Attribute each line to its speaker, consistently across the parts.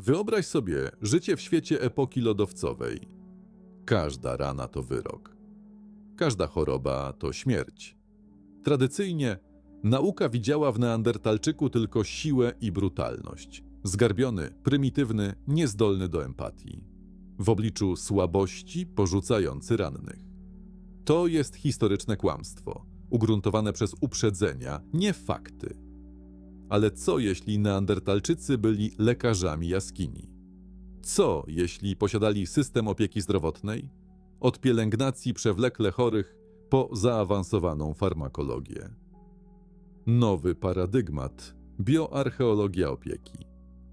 Speaker 1: Wyobraź sobie życie w świecie epoki lodowcowej. Każda rana to wyrok. Każda choroba to śmierć. Tradycyjnie nauka widziała w Neandertalczyku tylko siłę i brutalność. Zgarbiony, prymitywny, niezdolny do empatii. W obliczu słabości porzucający rannych. To jest historyczne kłamstwo, ugruntowane przez uprzedzenia, nie fakty. Ale co jeśli Neandertalczycy byli lekarzami jaskini? Co jeśli posiadali system opieki zdrowotnej? Od pielęgnacji przewlekle chorych po zaawansowaną farmakologię. Nowy paradygmat bioarcheologia opieki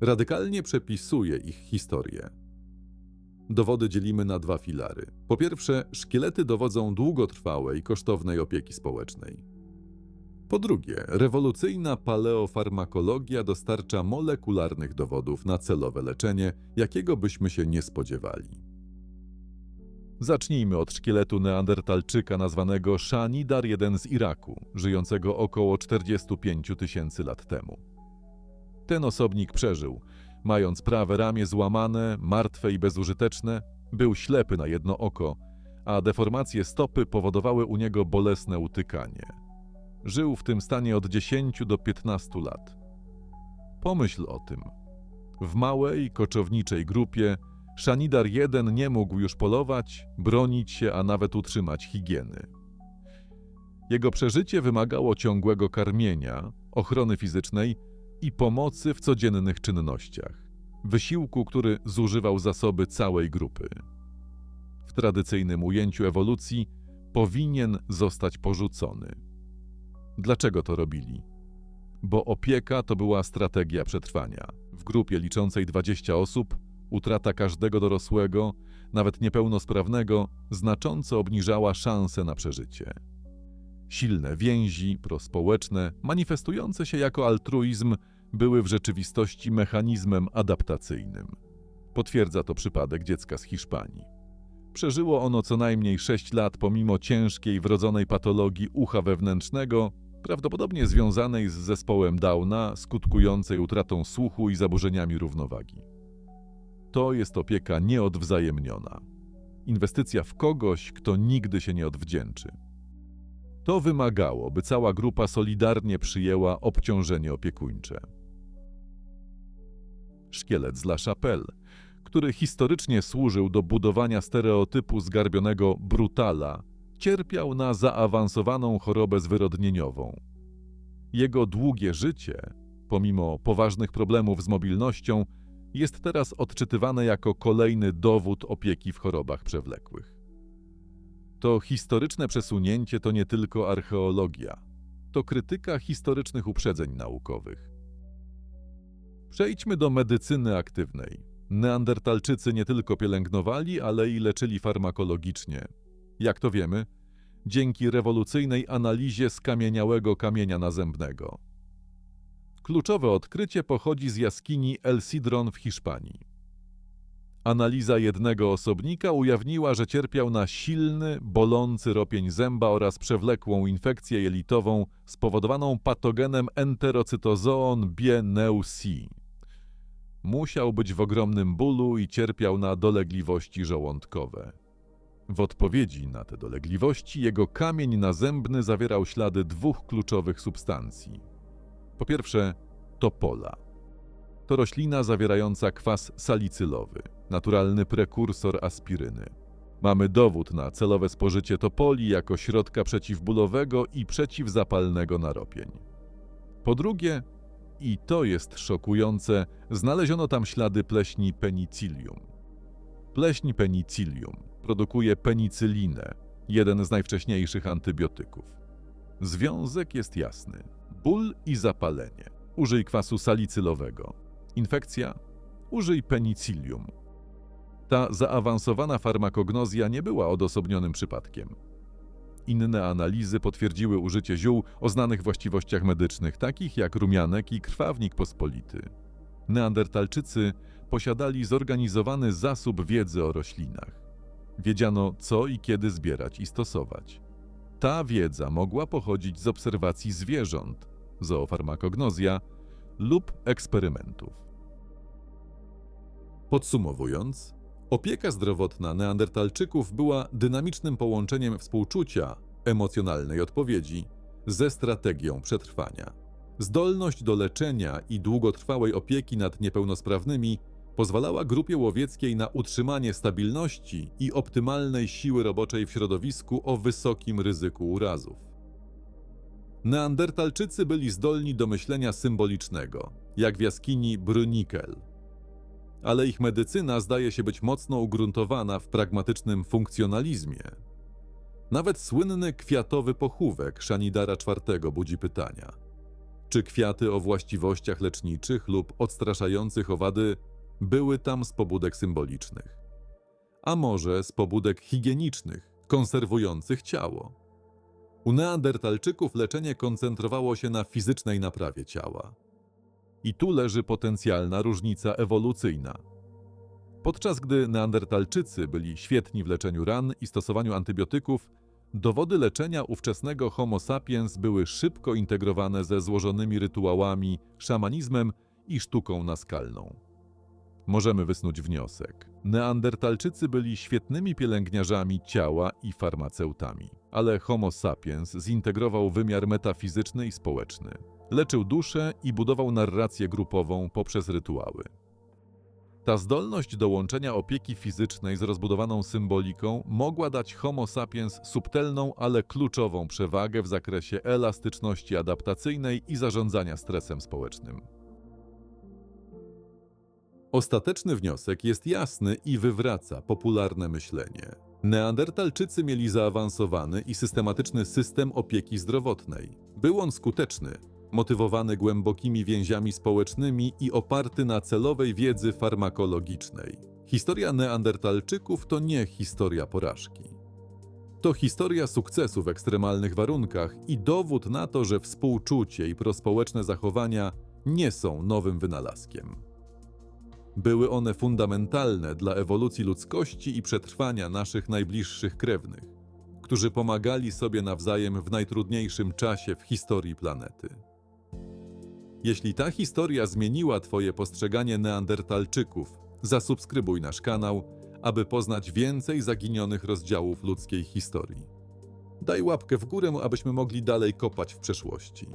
Speaker 1: radykalnie przepisuje ich historię. Dowody dzielimy na dwa filary. Po pierwsze, szkielety dowodzą długotrwałej, kosztownej opieki społecznej. Po drugie, rewolucyjna paleofarmakologia dostarcza molekularnych dowodów na celowe leczenie, jakiego byśmy się nie spodziewali. Zacznijmy od szkieletu neandertalczyka nazwanego Shanidar I z Iraku, żyjącego około 45 tysięcy lat temu. Ten osobnik przeżył, mając prawe ramię złamane, martwe i bezużyteczne, był ślepy na jedno oko, a deformacje stopy powodowały u niego bolesne utykanie. Żył w tym stanie od 10 do 15 lat. Pomyśl o tym. W małej, koczowniczej grupie Szanidar I nie mógł już polować, bronić się, a nawet utrzymać higieny. Jego przeżycie wymagało ciągłego karmienia, ochrony fizycznej i pomocy w codziennych czynnościach. Wysiłku, który zużywał zasoby całej grupy. W tradycyjnym ujęciu ewolucji powinien zostać porzucony. Dlaczego to robili? Bo opieka to była strategia przetrwania. W grupie liczącej 20 osób utrata każdego dorosłego, nawet niepełnosprawnego, znacząco obniżała szanse na przeżycie. Silne więzi prospołeczne, manifestujące się jako altruizm, były w rzeczywistości mechanizmem adaptacyjnym. Potwierdza to przypadek dziecka z Hiszpanii. Przeżyło ono co najmniej 6 lat pomimo ciężkiej wrodzonej patologii ucha wewnętrznego, prawdopodobnie związanej z zespołem Downa, skutkującej utratą słuchu i zaburzeniami równowagi. To jest opieka nieodwzajemniona. Inwestycja w kogoś, kto nigdy się nie odwdzięczy. To wymagało, by cała grupa solidarnie przyjęła obciążenie opiekuńcze. Szkielet z La Chapelle, który historycznie służył do budowania stereotypu zgarbionego brutala, cierpiał na zaawansowaną chorobę zwyrodnieniową. Jego długie życie, pomimo poważnych problemów z mobilnością, jest teraz odczytywane jako kolejny dowód opieki w chorobach przewlekłych. To historyczne przesunięcie to nie tylko archeologia, to krytyka historycznych uprzedzeń naukowych. Przejdźmy do medycyny aktywnej. Neandertalczycy nie tylko pielęgnowali, ale i leczyli farmakologicznie. Jak to wiemy? Dzięki rewolucyjnej analizie skamieniałego kamienia nazębnego. Kluczowe odkrycie pochodzi z jaskini El Sidron w Hiszpanii. Analiza jednego osobnika ujawniła, że cierpiał na silny, bolący ropień zęba oraz przewlekłą infekcję jelitową spowodowaną patogenem enterocytozoon B. pneuci. Musiał być w ogromnym bólu i cierpiał na dolegliwości żołądkowe. W odpowiedzi na te dolegliwości jego kamień nazębny zawierał ślady dwóch kluczowych substancji. Po pierwsze, topola. To roślina zawierająca kwas salicylowy, naturalny prekursor aspiryny. Mamy dowód na celowe spożycie topoli jako środka przeciwbólowego i przeciwzapalnego na ropień. Po drugie, i to jest szokujące, znaleziono tam ślady pleśni penicillium. Pleśń penicillium produkuje penicylinę, jeden z najwcześniejszych antybiotyków. Związek jest jasny: ból i zapalenie. Użyj kwasu salicylowego. Infekcja? Użyj penicillium. Ta zaawansowana farmakognozja nie była odosobnionym przypadkiem. Inne analizy potwierdziły użycie ziół o znanych właściwościach medycznych, takich jak rumianek i krwawnik pospolity. Neandertalczycy posiadali zorganizowany zasób wiedzy o roślinach. Wiedziano, co i kiedy zbierać i stosować. Ta wiedza mogła pochodzić z obserwacji zwierząt, zoofarmakognozja lub eksperymentów. Podsumowując, opieka zdrowotna Neandertalczyków była dynamicznym połączeniem współczucia, emocjonalnej odpowiedzi ze strategią przetrwania. Zdolność do leczenia i długotrwałej opieki nad niepełnosprawnymi pozwalała grupie łowieckiej na utrzymanie stabilności i optymalnej siły roboczej w środowisku o wysokim ryzyku urazów. Neandertalczycy byli zdolni do myślenia symbolicznego, jak w jaskini Brunikel. Ale ich medycyna zdaje się być mocno ugruntowana w pragmatycznym funkcjonalizmie. Nawet słynny kwiatowy pochówek Szanidara IV budzi pytania. Czy kwiaty o właściwościach leczniczych lub odstraszających owady były tam z pobudek symbolicznych? A może z pobudek higienicznych, konserwujących ciało? U Neandertalczyków leczenie koncentrowało się na fizycznej naprawie ciała. I tu leży potencjalna różnica ewolucyjna. Podczas gdy Neandertalczycy byli świetni w leczeniu ran i stosowaniu antybiotyków, dowody leczenia ówczesnego Homo sapiens były szybko integrowane ze złożonymi rytuałami, szamanizmem i sztuką naskalną. Możemy wysnuć wniosek. Neandertalczycy byli świetnymi pielęgniarzami ciała i farmaceutami, ale Homo sapiens zintegrował wymiar metafizyczny i społeczny. Leczył duszę i budował narrację grupową poprzez rytuały. Ta zdolność do łączenia opieki fizycznej z rozbudowaną symboliką mogła dać Homo sapiens subtelną, ale kluczową przewagę w zakresie elastyczności adaptacyjnej i zarządzania stresem społecznym. Ostateczny wniosek jest jasny i wywraca popularne myślenie. Neandertalczycy mieli zaawansowany i systematyczny system opieki zdrowotnej. Był on skuteczny, motywowany głębokimi więziami społecznymi i oparty na celowej wiedzy farmakologicznej. Historia Neandertalczyków to nie historia porażki. To historia sukcesu w ekstremalnych warunkach i dowód na to, że współczucie i prospołeczne zachowania nie są nowym wynalazkiem. Były one fundamentalne dla ewolucji ludzkości i przetrwania naszych najbliższych krewnych, którzy pomagali sobie nawzajem w najtrudniejszym czasie w historii planety. Jeśli ta historia zmieniła Twoje postrzeganie Neandertalczyków, zasubskrybuj nasz kanał, aby poznać więcej zaginionych rozdziałów ludzkiej historii. Daj łapkę w górę, abyśmy mogli dalej kopać w przeszłości.